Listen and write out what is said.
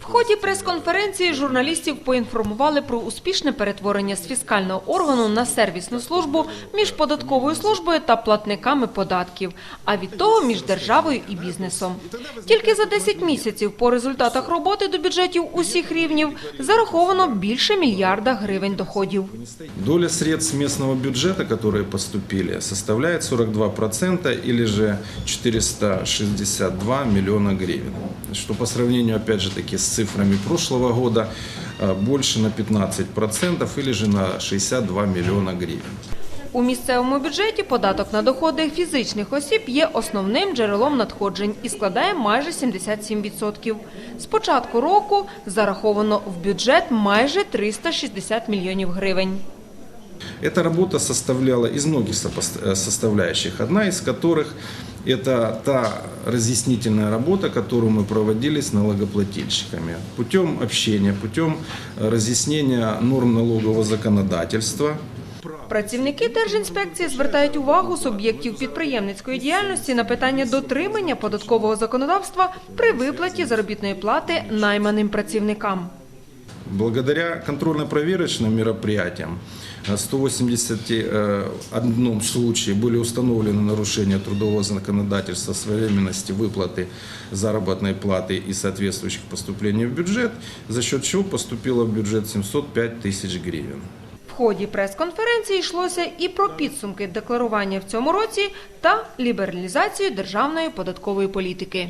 В ході прес-конференції журналістів поінформували про успішне перетворення з фіскального органу на сервісну службу між податковою службою та платниками податків, а від того між державою і бізнесом. Тільки за 10 місяців по результатах роботи до бюджетів усіх рівнів зараховано більше мільярда гривень доходів. Доля средств местного бюджета, которые поступили, составляет 42% или же 462 миллиона гривен. Что по сравнению, опять же таки, с цифрами прошлого года, э, больше на 15% или же на 62 миллиона гривен. У місцевому бюджеті податок на доходи фізичних осіб є основним джерелом надходжень і складає майже 77%. З початку року зараховано в бюджет майже 360 мільйонів гривень. Эта работа составляла из многих сопост- э, составляющих, одна из которых это та разъяснительная работа, которую мы проводили с налогоплательщиками путем общения, путем э, разъяснения норм налогового законодательства, Працівники Держінспекції звертають увагу суб'єктів підприємницької діяльності на питання дотримання податкового законодавства при виплаті заробітної плати найманим працівникам. Благодаря контрольно-проверочным мероприятиям э, 181 случае были установлены нарушения трудового законодательства, своевременности выплаты заработной платы и соответствующих поступлений в бюджет, за счет чего поступило в бюджет 705 тысяч гривен. В ході прес-конференції йшлося і про підсумки декларування в цьому році та лібералізацію державної податкової політики.